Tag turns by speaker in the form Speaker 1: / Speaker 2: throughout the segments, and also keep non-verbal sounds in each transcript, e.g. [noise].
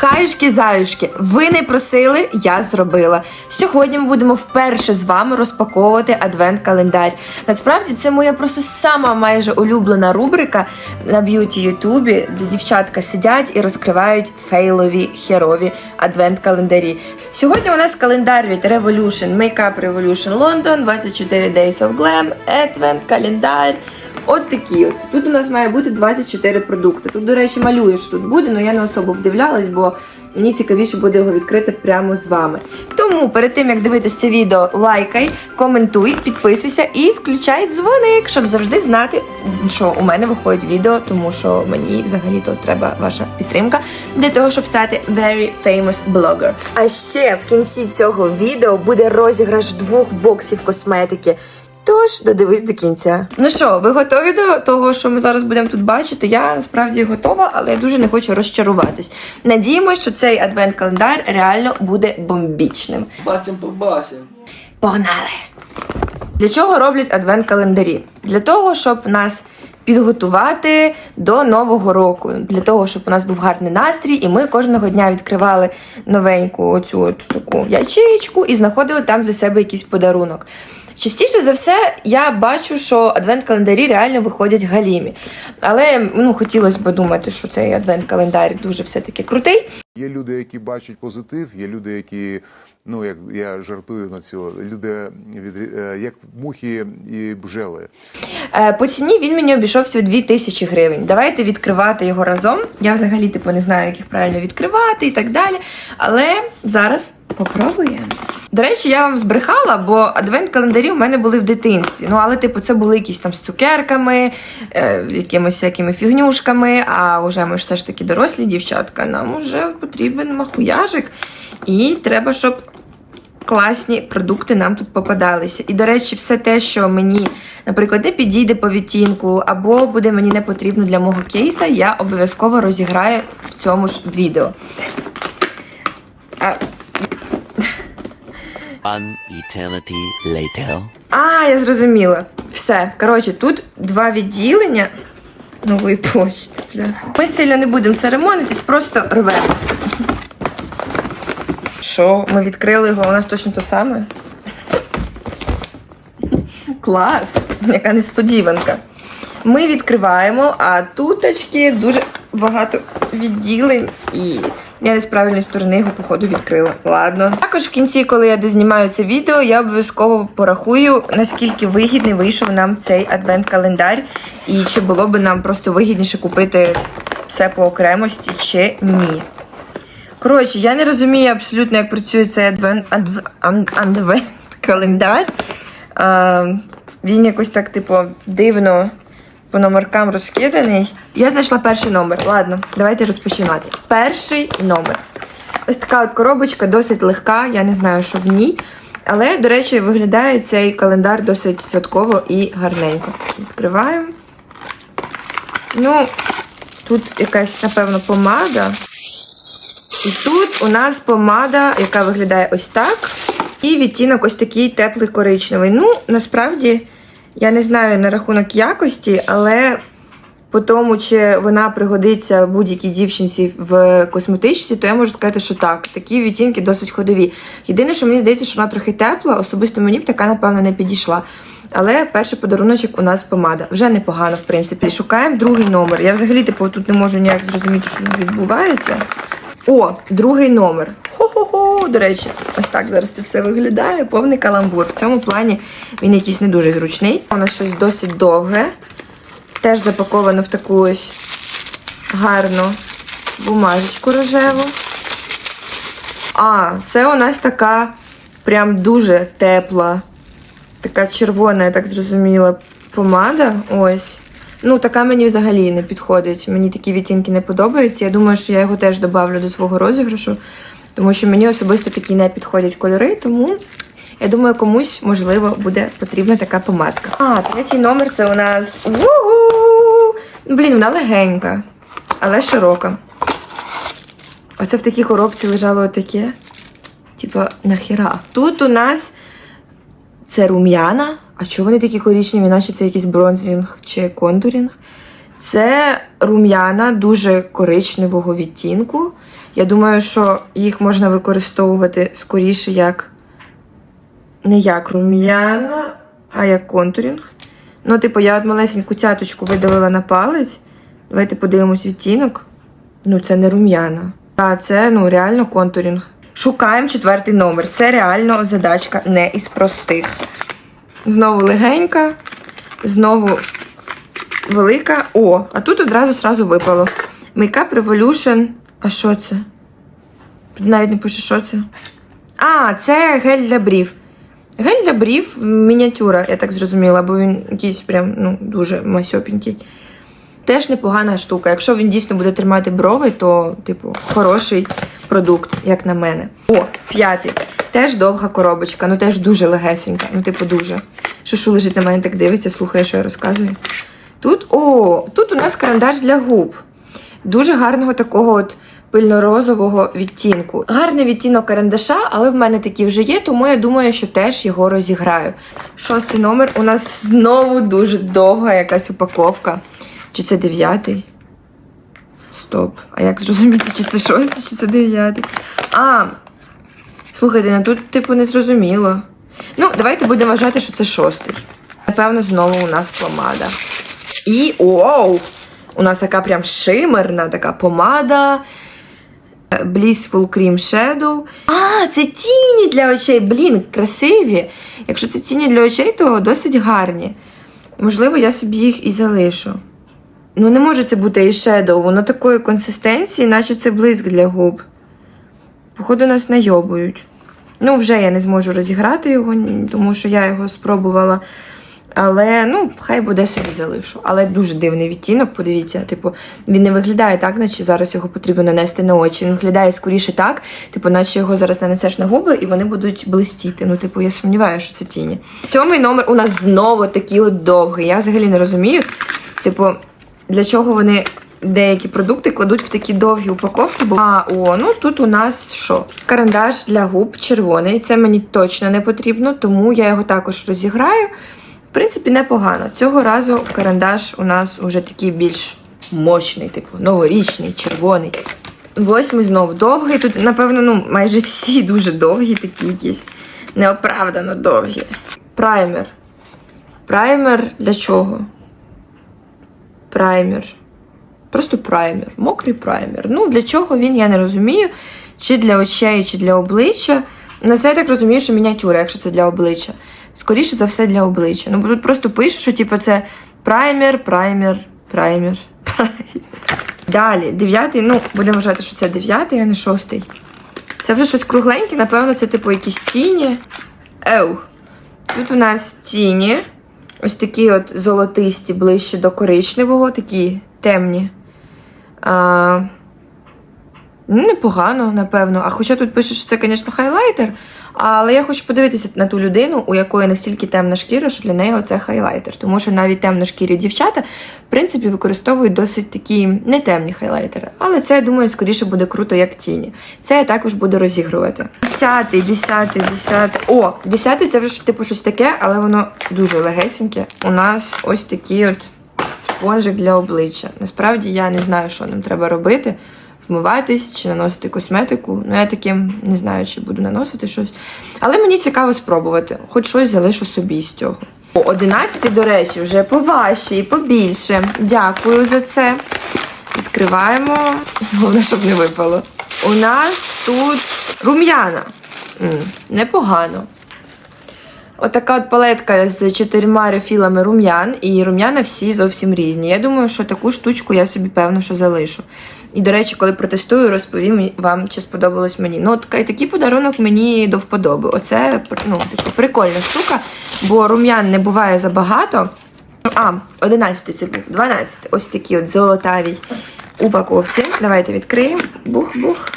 Speaker 1: Хаюшки заюшки, ви не просили, я зробила. Сьогодні ми будемо вперше з вами розпаковувати адвент-календар. Насправді це моя просто сама майже улюблена рубрика на б'юті Ютубі, де дівчатка сидять і розкривають фейлові херові адвент-календарі. Сьогодні у нас календар від Revolution, Makeup Revolution London, 24 Days of Glam, Advent календар. От такі от. Тут у нас має бути 24 продукти. Тут, до речі, малюю, що тут буде, але я не особо вдивлялась, бо мені цікавіше буде його відкрити прямо з вами. Тому перед тим як дивитись це відео, лайкай, коментуй, підписуйся і включай дзвоник, щоб завжди знати, що у мене виходить відео, тому що мені взагалі то треба ваша підтримка для того, щоб стати very famous blogger. А ще в кінці цього відео буде розіграш двох боксів косметики. Тож додивись до кінця. Ну що, ви готові до того, що ми зараз будемо тут бачити? Я насправді готова, але я дуже не хочу розчаруватись. Надіємося, що цей адвент-календар реально буде бомбічним.
Speaker 2: Бачим побачим.
Speaker 1: Погнали! Для чого роблять адвент-календарі? Для того, щоб нас підготувати до нового року, для того, щоб у нас був гарний настрій, і ми кожного дня відкривали новеньку оцю от таку ячеєчку і знаходили там для себе якийсь подарунок. Частіше за все, я бачу, що адвент-календарі реально виходять галімі. Але ну, хотілося б думати, що цей адвент-календар дуже все-таки крутий.
Speaker 3: Є люди, які бачать позитив, є люди, які, ну як я жартую на цього, люди від, е, як мухи і бжели.
Speaker 1: Е, По ціні він мені обійшовся у 2000 гривень. Давайте відкривати його разом. Я взагалі типу не знаю, як їх правильно відкривати і так далі. Але зараз попробуємо. До речі, я вам збрехала, бо адвент-календарі у мене були в дитинстві. Ну, але, типу, це були якісь там з цукерками, е, якимись всякими фігнюшками. А вже ми ж все ж таки дорослі дівчатка. Нам уже потрібен махуяжик. І треба, щоб класні продукти нам тут попадалися. І, до речі, все те, що мені, наприклад, не підійде по відтінку, або буде мені не потрібно для мого кейса, я обов'язково розіграю в цьому ж відео. А,
Speaker 4: One eternity later.
Speaker 1: а, я зрозуміла. Все. Коротше, тут два відділення. Нової почти. Ми сильно не будемо церемонитись, просто рвемо. Що, ми відкрили його, у нас точно те саме? Клас! Яка несподіванка. Ми відкриваємо, а туточки дуже багато відділень і я не з правильної сторони його, походу, відкрила. Ладно. Також в кінці, коли я дознімаю це відео, я обов'язково порахую, наскільки вигідний вийшов нам цей адвент-календар, і чи було би нам просто вигідніше купити все по окремості, чи ні. Коротше, я не розумію абсолютно, як працює цей адвент адв, [laughs] адвент календар. А, він якось так, типу, дивно по номеркам розкиданий. Я знайшла перший номер. Ладно, давайте розпочинати. Перший номер. Ось така от коробочка досить легка, я не знаю, що в ній. Але, до речі, виглядає цей календар досить святково і гарненько. Відкриваємо. Ну, тут якась, напевно, помада. І тут у нас помада, яка виглядає ось так. І відтінок ось такий теплий коричневий. Ну, насправді, я не знаю на рахунок якості, але по тому, чи вона пригодиться будь-якій дівчинці в косметичці, то я можу сказати, що так. Такі відтінки досить ходові. Єдине, що мені здається, що вона трохи тепла, особисто мені б така, напевно, не підійшла. Але перший подаруночок у нас помада. Вже непогано, в принципі. Шукаємо другий номер. Я взагалі, типу, тут не можу ніяк зрозуміти, що відбувається. О, другий номер. Хо-хо-хо. До речі, ось так зараз це все виглядає. Повний каламбур. В цьому плані він якийсь не дуже зручний. У нас щось досить довге. Теж запаковано в таку ось гарну бумажечку рожеву. А, це у нас така прям дуже тепла, така червона, я так зрозуміла, помада. Ось. Ну, така мені взагалі не підходить. Мені такі відтінки не подобаються. Я думаю, що я його теж додавлю до свого розіграшу, тому що мені особисто такі не підходять кольори, тому я думаю, комусь, можливо, буде потрібна така помадка. А, третій номер це у нас. Ну, Блін, вона легенька, але широка. Оце в такій коробці лежало отаке. Типа, нахіра. Тут у нас це рум'яна. А чого вони такі коричневі, наче це якийсь бронзинг чи контурінг? Це рум'яна дуже коричневого відтінку. Я думаю, що їх можна використовувати скоріше як не як рум'яна, а як контурінг. Ну, типу, я от малесеньку цяточку видавила на палець. Давайте подивимось відтінок. Ну, це не рум'яна. А це ну реально контурінг. Шукаємо четвертий номер. Це реально задачка не із простих. Знову легенька, знову велика. О, а тут одразу сразу випало. Makeup Revolution. А що це? Навіть не пише, що це. А, це гель для брів. Гель для брів мініатюра, я так зрозуміла, бо він якийсь прям ну, дуже масьопенький. Теж непогана штука. Якщо він дійсно буде тримати брови, то, типу, хороший продукт, як на мене. О, п'ятий. Теж довга коробочка, ну теж дуже легесенька. Ну, типу, дуже. Шушу лежить на мене так дивиться, слухає, що я розказую. Тут, о, тут у нас карандаш для губ. Дуже гарного такого от пильно-розового відтінку. Гарний відтінок карандаша, але в мене такий вже є, тому я думаю, що теж його розіграю. Шостий номер у нас знову дуже довга якась упаковка. Чи це дев'ятий? Стоп. А як зрозуміти, чи це шостий, чи це дев'ятий? А, слухайте, ну тут, типу, не зрозуміло. Ну, давайте будемо вважати, що це шостий. Напевно, знову у нас помада. І оу! У нас така прям шимерна така помада. Blissful Cream Shadow. А, це тіні для очей. Блін, красиві. Якщо це тіні для очей, то досить гарні. Можливо, я собі їх і залишу. Ну, не може це бути і Shadow. Воно такої консистенції, наче це блиск для губ. Походу, нас найобують. Ну, вже я не зможу розіграти його, тому що я його спробувала. Але ну, хай буде собі залишу. Але дуже дивний відтінок, подивіться. Типу, він не виглядає так, наче зараз його потрібно нанести на очі. Він виглядає скоріше так, типу, наче його зараз нанесеш на губи і вони будуть блистіти. Ну, типу, я сумніваюся, що це тіні. Сьомий номер у нас знову такий от довгий. Я взагалі не розумію. Типу, для чого вони деякі продукти кладуть в такі довгі упаковки. А, о, ну тут у нас що? Карандаш для губ червоний. Це мені точно не потрібно, тому я його також розіграю. В принципі, непогано. Цього разу карандаш у нас уже такий більш мощний, типу, новорічний, червоний. Восьмий знов довгий. Тут, напевно, ну, майже всі [laughs] дуже довгі, такі якісь неоправдано довгі. Праймер. Праймер для чого? Праймер. Просто праймер. Мокрий праймер. Ну, для чого він, я не розумію. Чи для очей, чи для обличчя. На це я так розумію, що мініатюра, якщо це для обличчя. Скоріше за все для обличчя. Ну, тут просто пише, що типу, це праймер, праймер, праймер, [laughs] праймер. Далі, дев'ятий, ну, будемо вважати, що це дев'ятий, а не шостий. Це вже щось кругленьке, напевно, це типу якісь тіні. Еу. Тут у нас тіні. Ось такі от золотисті, ближче до коричневого, такі темні. А, ну, непогано, напевно. А хоча тут пише, що це, звісно, хайлайтер. Але я хочу подивитися на ту людину, у якої настільки темна шкіра, що для неї це хайлайтер. Тому що навіть темношкірі дівчата, в принципі, використовують досить такі нетемні хайлайтери. Але це, я думаю, скоріше буде круто, як тіні. Це я також буду розігрувати. Десятий, десятий, десятий. О, десятий це вже типу щось таке, але воно дуже легесеньке. У нас ось такий от спонжик для обличчя. Насправді я не знаю, що нам треба робити. Вмиватись чи наносити косметику. Ну, я таким не знаю, чи буду наносити щось. Але мені цікаво спробувати. Хоч щось залишу собі з цього. О, 11, до речі, вже поважче і побільше. Дякую за це. Відкриваємо. Головне, щоб не випало. У нас тут рум'яна. Непогано. Отака от палетка з чотирма рефілами рум'ян, і рум'яна всі зовсім різні. Я думаю, що таку штучку я собі певно, що залишу. І, до речі, коли протестую, розповім вам, чи сподобалось мені. Ну, от, такий подарунок мені до вподоби. Оце ну, типу, прикольна штука, бо рум'ян не буває забагато. А, 11 це був, 12. Ось такі от золотавій упаковці. Давайте відкриємо. Бух-бух.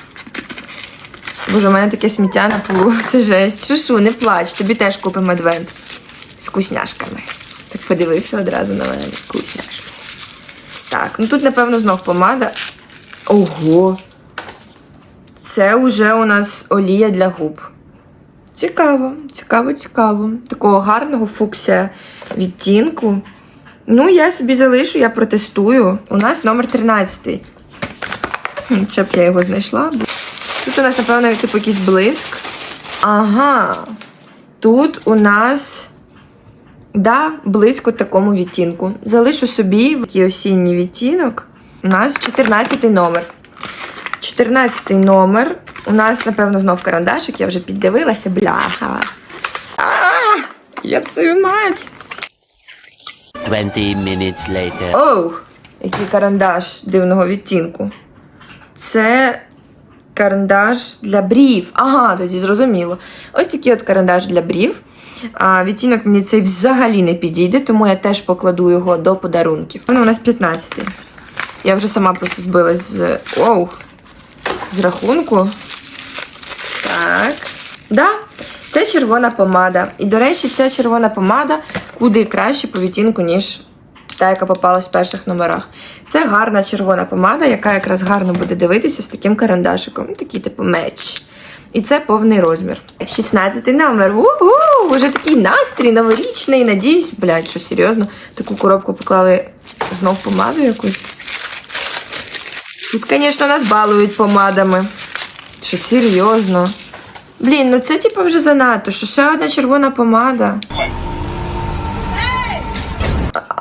Speaker 1: Боже, у мене таке сміття на полу. [laughs] Це жесть. Шушу, не плач, тобі теж купимо адвент з вкусняшками. Так подивився одразу на мене вкусняшки. Так, ну тут, напевно, знов помада. Ого! Це вже у нас олія для губ. Цікаво, цікаво, цікаво. Такого гарного фуксія відтінку. Ну, я собі залишу, я протестую. У нас номер 13. Щоб я його знайшла. Тут у нас, напевно, типу якийсь блиск. Ага. Тут у нас. Да, близько такому відтінку. Залишу собі такий осінній відтінок. У нас 14 номер. 14 номер. У нас, напевно, знов карандашик, я вже піддивилася, бляха. А, як твою мать!
Speaker 4: 20 minutes later.
Speaker 1: Оу, який карандаш дивного відтінку. Це карандаш для брів. Ага, тоді зрозуміло. Ось такий от карандаш для брів. А, відтінок мені цей взагалі не підійде, тому я теж покладу його до подарунків. Воно у нас 15. Я вже сама просто збилась з. Оу! З рахунку. Так. Да, це червона помада. І, до речі, ця червона помада куди краще по відтінку, ніж та, яка попалась в перших номерах. Це гарна червона помада, яка якраз гарно буде дивитися з таким карандашиком. Такий, типу, меч. І це повний розмір. 16-й номер. Угу! Уже такий настрій новорічний. Надіюсь, блядь, що серйозно. Таку коробку поклали знов помаду якусь. Тут, звісно, нас балують помадами. Що серйозно? Блін, ну це типу вже занадто, що ще одна червона помада.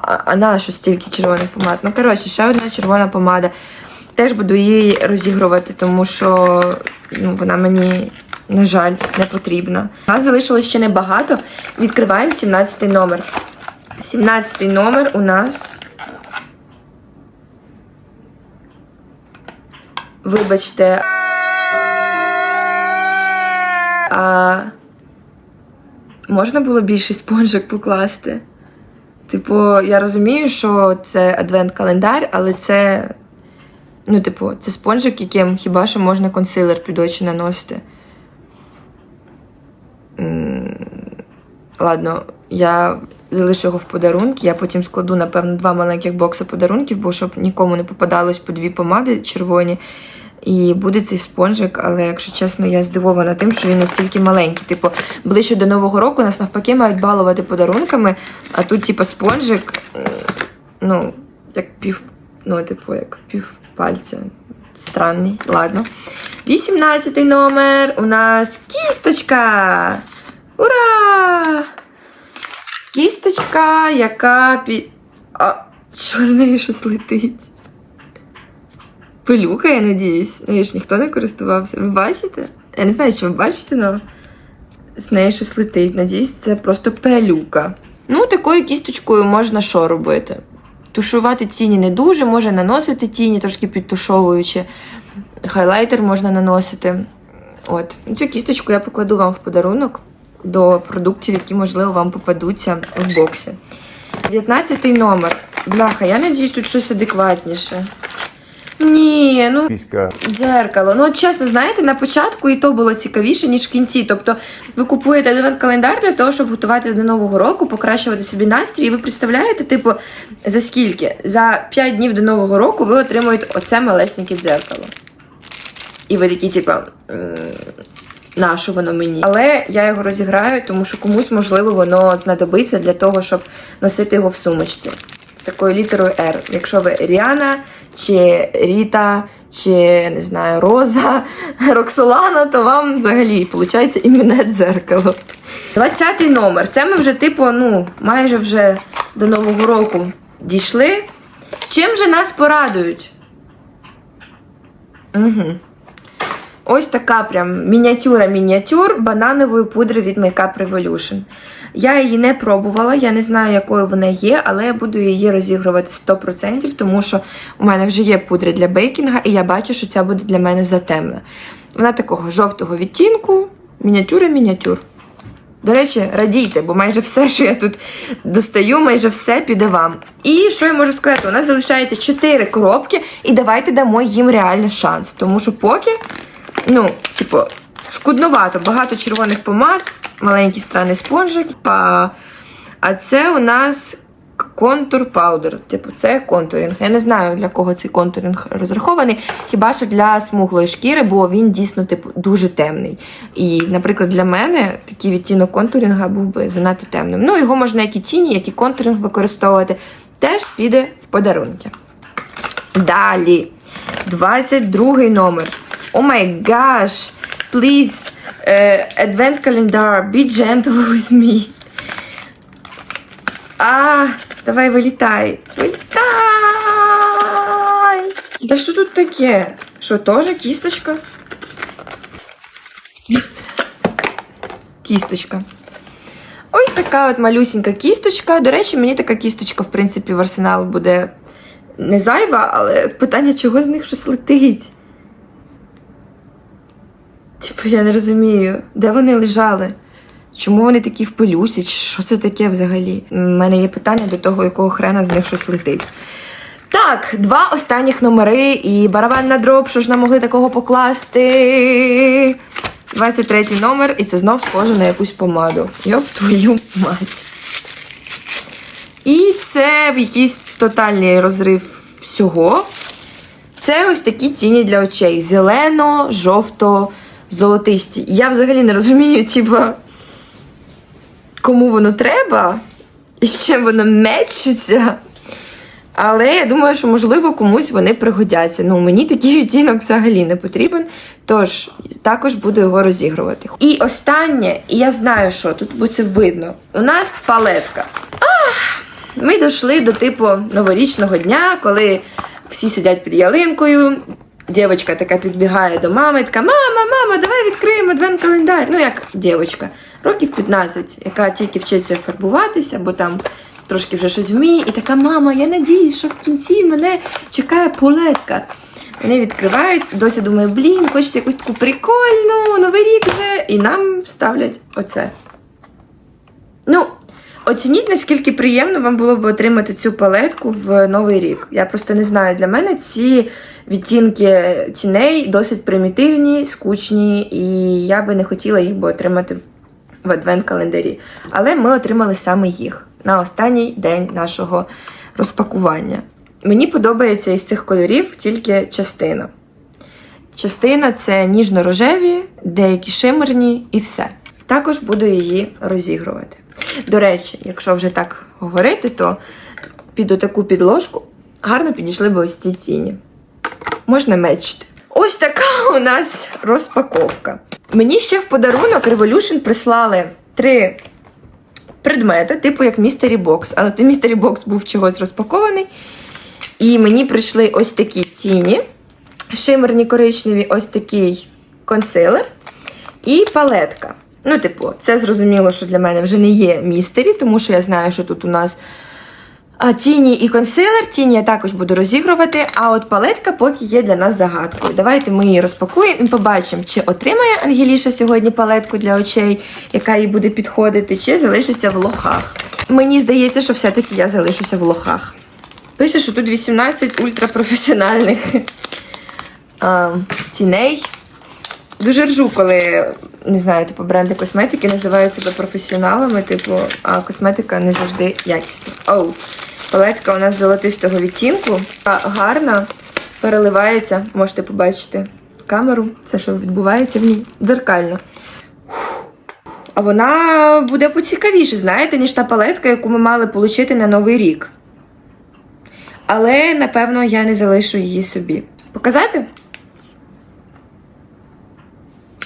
Speaker 1: А, а на що стільки червоних помад? Ну, коротше, ще одна червона помада. Теж буду її розігрувати, тому що ну, вона мені, на жаль, не потрібна. Нас залишилось ще небагато. Відкриваємо 17 номер. 17 номер у нас. Вибачте. А можна було більший спонжик покласти? Типу, я розумію, що це адвент-календар, але це. Ну, типу, це спонжик, яким хіба що можна консилер під очі наносити. Ладно, я залишу його в подарунки. Я потім складу, напевно, два маленьких бокси подарунків, бо щоб нікому не попадалось по дві помади червоні. І буде цей спонжик, але якщо чесно, я здивована тим, що він настільки маленький. Типу, ближче до Нового року нас навпаки мають балувати подарунками, а тут, типу, спонжик, ну, як пів, ну, типу, як пів пальця. Странний, ладно. 18 номер. У нас кісточка. Ура! Кісточка, яка пі. А що з нею щось летить? Пилюка, я надіюсь. Нею ж ніхто не користувався. Ви бачите? Я не знаю, чи ви бачите, але з нею щось летить. Надіюсь, це просто пилюка. Ну, такою кісточкою можна що робити? Тушувати тіні не дуже, може наносити тіні, трошки підтушовуючи. Хайлайтер можна наносити. От. Цю кісточку я покладу вам в подарунок до продуктів, які, можливо, вам попадуться в боксі. 19 номер. Бляха, я надіюсь, тут щось адекватніше. Ні, ну
Speaker 3: Піська
Speaker 1: Дзеркало. Ну, от чесно, знаєте, на початку і то було цікавіше, ніж в кінці. Тобто ви купуєте адвент календар для того, щоб готуватися до Нового року, покращувати собі настрій. І ви представляєте, типу, за скільки? За 5 днів до Нового року ви отримуєте оце малесеньке дзеркало. І ви такі, типу, «М, на що воно мені? Але я його розіграю, тому що комусь, можливо, воно знадобиться для того, щоб носити його в сумочці. З такою літерою R. Якщо ви Ріана чи Ріта, чи не знаю, Роза, [laughs] Роксолана, то вам взагалі виходить іменне дзеркало. 20 номер. Це ми вже, типу, ну, майже вже до Нового року дійшли. Чим же нас порадують? Угу. Ось така прям мініатюра-мініатюр бананової пудри від Makeup Revolution. Я її не пробувала, я не знаю, якою вона є, але я буду її розігрувати 100%, тому що у мене вже є пудра для бейкінга, і я бачу, що ця буде для мене затемна. Вона такого жовтого відтінку, мініатюра-мініатюр. До речі, радійте, бо майже все, що я тут достаю, майже все піде вам. І що я можу сказати? У нас залишається 4 коробки, і давайте дамо їм реальний шанс. Тому що поки, ну, типу, скудновато, багато червоних помад, маленький странний спонжик. А, це у нас контур паудер. Типу, це контурінг. Я не знаю, для кого цей контурінг розрахований. Хіба що для смуглої шкіри, бо він дійсно типу, дуже темний. І, наприклад, для мене такий відтінок контурінга був би занадто темним. Ну, його можна як і тіні, як і контурінг використовувати. Теж піде в подарунки. Далі. 22 номер. О май гаш. Please, uh, advent calendar, be gentle [laughs] with me. А, давай вилітай. Вилітай. Да що тут таке? Що, теж кісточка? [laughs] Кісточка. Ось така от малюсінька кісточка. До речі, мені така кісточка, в принципі, в арсенал буде не зайва, але питання, чого з них щось летить. Типу, я не розумію, де вони лежали? Чому вони такі в пилюсі? Що це таке взагалі? У мене є питання до того, якого хрена з них щось летить. Так, два останніх номери і барабан дроб, що ж нам могли такого покласти. 23 номер, і це знов схоже на якусь помаду. Йоп твою мать. І це якийсь тотальний розрив всього. Це ось такі тіні для очей: зелено, жовто, золотисті. Я взагалі не розумію, типа, кому воно треба і з чим воно мечиться. Але я думаю, що можливо комусь вони пригодяться. Ну, мені такий відтінок взагалі не потрібен. Тож також буду його розігрувати. І останнє, і я знаю, що тут бо це видно. У нас палетка. Ах, ми дійшли до типу новорічного дня, коли всі сидять під ялинкою. Дівчинка така підбігає до мами, така мама, мама, давай відкриємо адвент календар. Ну, як дівчинка, років 15, яка тільки вчиться фарбуватися, бо там трошки вже щось вміє. І така мама, я надіюсь, що в кінці мене чекає полетка. Вони відкривають, досі думаю, блін, хочеться якусь таку прикольну, новий рік вже. І нам ставлять оце. Ну, оцініть, наскільки приємно вам було б отримати цю палетку в новий рік. Я просто не знаю, для мене ці відтінки тіней досить примітивні, скучні, і я би не хотіла їх би отримати в, адвент-календарі. Але ми отримали саме їх на останній день нашого розпакування. Мені подобається із цих кольорів тільки частина. Частина це ніжно-рожеві, деякі шимерні і все. Також буду її розігрувати. До речі, якщо вже так говорити, то під отаку підложку гарно підійшли би ось ці тіні. Можна мечити. Ось така у нас розпаковка. Мені ще в подарунок Revolution прислали три предмети, типу як Mystery Box. Але той Mystery Box був чогось розпакований. І мені прийшли ось такі тіні, шимерні коричневі, ось такий консилер і палетка. Ну, типу, це зрозуміло, що для мене вже не є містері, тому що я знаю, що тут у нас тіні і консилер. Тіні я також буду розігрувати, а от палетка поки є для нас загадкою. Давайте ми її розпакуємо і побачимо, чи отримає Ангеліша сьогодні палетку для очей, яка їй буде підходити, чи залишиться в лохах. Мені здається, що все-таки я залишуся в лохах. Пише, що тут 18 ультрапрофесіональних [laughs] тіней. Дуже ржу, коли не знаю, типу бренди косметики називають себе професіоналами, типу, а косметика не завжди якісна. Оу, палетка у нас золотистого відтінку, а гарна, переливається, можете побачити камеру, все, що відбувається в ній, дзеркально. А вона буде поцікавіше, знаєте, ніж та палетка, яку ми мали отримати на Новий рік. Але, напевно, я не залишу її собі. Показати?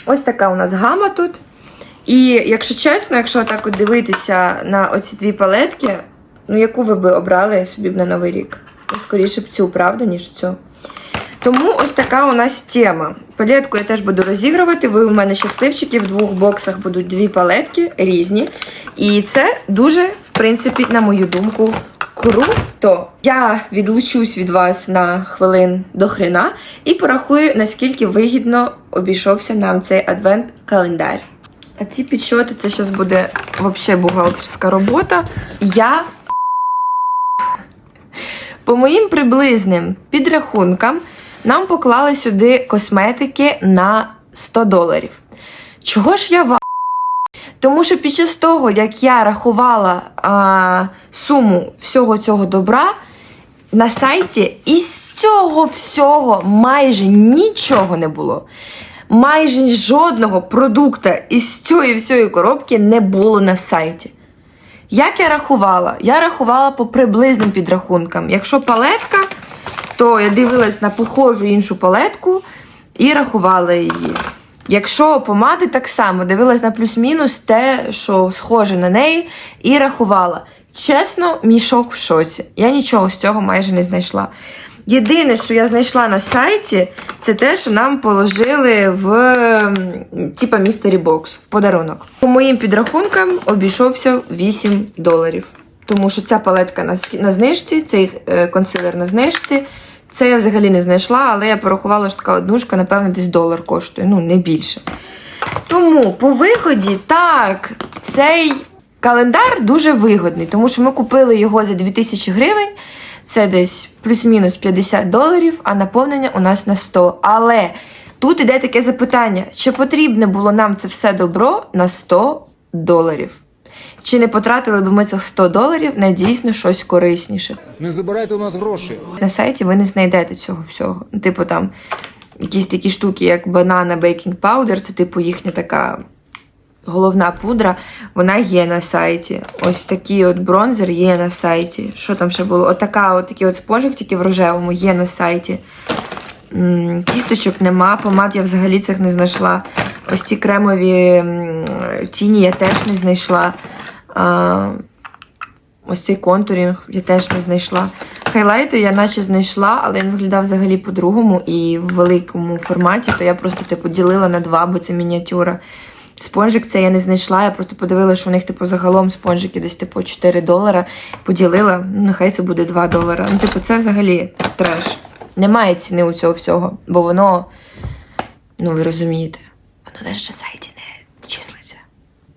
Speaker 1: Ось така у нас гама тут. І якщо чесно, якщо так от дивитися на оці дві палетки, ну яку ви би обрали собі б на Новий рік? Ну, Скоріше б цю, правда, ніж цю. Тому ось така у нас тема. Палетку я теж буду розігрувати. Ви у мене щасливчики, в двох боксах будуть дві палетки різні. І це дуже, в принципі, на мою думку, круто. Я відлучусь від вас на хвилин до хрена і порахую, наскільки вигідно обійшовся нам цей адвент-календар. А ці підсчоти це зараз буде взагалі бухгалтерська робота. Я по моїм приблизним підрахункам нам поклали сюди косметики на 100 доларів. Чого ж я ва? Тому що під час того, як я рахувала а, суму всього цього добра, на сайті із цього всього майже нічого не було. Майже жодного продукта із цієї всієї коробки не було на сайті. Як я рахувала? Я рахувала по приблизним підрахункам. Якщо палетка, то я дивилась на похожу іншу палетку, і рахувала її. Якщо помади так само, дивилась на плюс-мінус те, що схоже на неї, і рахувала. Чесно, мій шок в шоці. Я нічого з цього майже не знайшла. Єдине, що я знайшла на сайті, це те, що нам положили в типа містері бокс в подарунок. По моїм підрахункам обійшовся 8 доларів. Тому що ця палетка на, на знижці, цей е, консилер на знижці. Це я взагалі не знайшла, але я порахувала, що така однушка, напевно, десь долар коштує, ну не більше. Тому по виході, так, цей календар дуже вигодний, тому що ми купили його за 2000 гривень. Це десь плюс-мінус 50 доларів, а наповнення у нас на 100. Але тут іде таке запитання: чи потрібне було нам це все добро на 100 доларів? Чи не потратили б ми цих 100 доларів на дійсно щось корисніше?
Speaker 2: Не забирайте у нас гроші.
Speaker 1: На сайті ви не знайдете цього всього. Ну, Типу там якісь такі штуки, як банана бейкінг паудер, це типу їхня така головна пудра, вона є на сайті. Ось такий от бронзер є на сайті. Що там ще було? Отака, от такий от спонжик, тільки в рожевому, є на сайті. Кісточок нема, помад я взагалі цих не знайшла. Ось ці кремові тіні я теж не знайшла. А, Ось цей контурінг я теж не знайшла. Хайлайти я наче знайшла, але він виглядав взагалі по-другому і в великому форматі, то я просто типу ділила на два, бо це мініатюра. Спонжик це я не знайшла, я просто подивилася, що у них типу загалом спонжики десь типу 4 долара. Поділила, нехай це буде 2 долара. Ну, типу, це взагалі треш. Немає ціни у цього всього, бо воно, ну ви розумієте, воно навіть на сайті не числиться.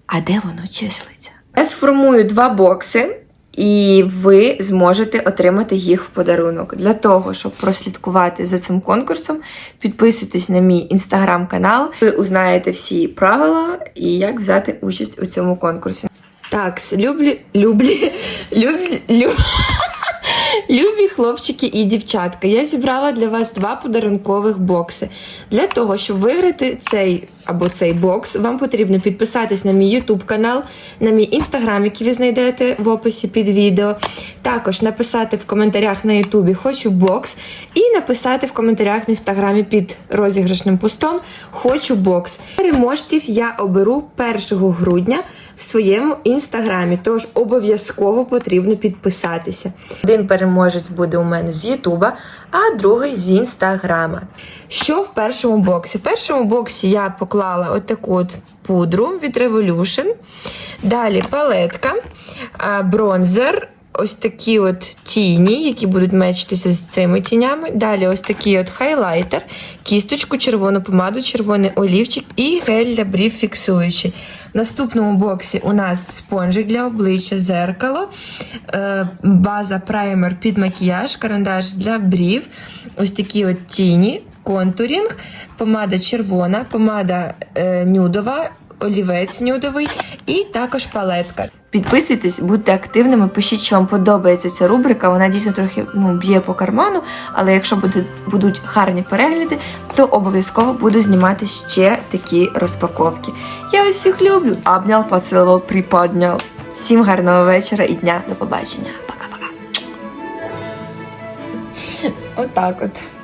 Speaker 1: А де воно числиться? Я сформую два бокси, і ви зможете отримати їх в подарунок. Для того, щоб прослідкувати за цим конкурсом, підписуйтесь на мій інстаграм-канал. Ви узнаєте всі правила і як взяти участь у цьому конкурсі. Так, люблі, люблі, люблі, [laughs] люблі. Любі хлопчики і дівчатка, я зібрала для вас два подарункових бокси. Для того, щоб виграти цей або цей бокс, вам потрібно підписатись на мій YouTube канал, на мій інстаграм, який ви знайдете в описі під відео. Також написати в коментарях на Ютубі Хочу бокс, і написати в коментарях в інстаграмі під розіграшним постом Хочу бокс. Переможців я оберу 1 грудня в своєму інстаграмі, тож обов'язково потрібно підписатися. Один переможець буде у мене з Ютуба, а другий з інстаграма. Що в першому боксі? В першому боксі я поклала отаку от пудру від Revolution. Далі палетка, бронзер. Ось такі от тіні, які будуть мечитися з цими тінями. Далі ось такий от хайлайтер, кісточку, червону помаду, червоний олівчик і гель для брів фіксуючий. В наступному боксі у нас спонжик для обличчя, зеркало, е, база праймер під макіяж, карандаш для брів, ось такі от тіні, контурінг, помада червона, помада е, нюдова, олівець нюдовий і також палетка. Підписуйтесь, будьте активними, пишіть, що вам подобається ця рубрика. Вона дійсно трохи ну, б'є по карману, але якщо буде, будуть гарні перегляди, то обов'язково буду знімати ще такі розпаковки. Я вас всіх люблю. Обняв, поцілував, приподняв. Всім гарного вечора і дня. До побачення. Пока-пока. Отак от.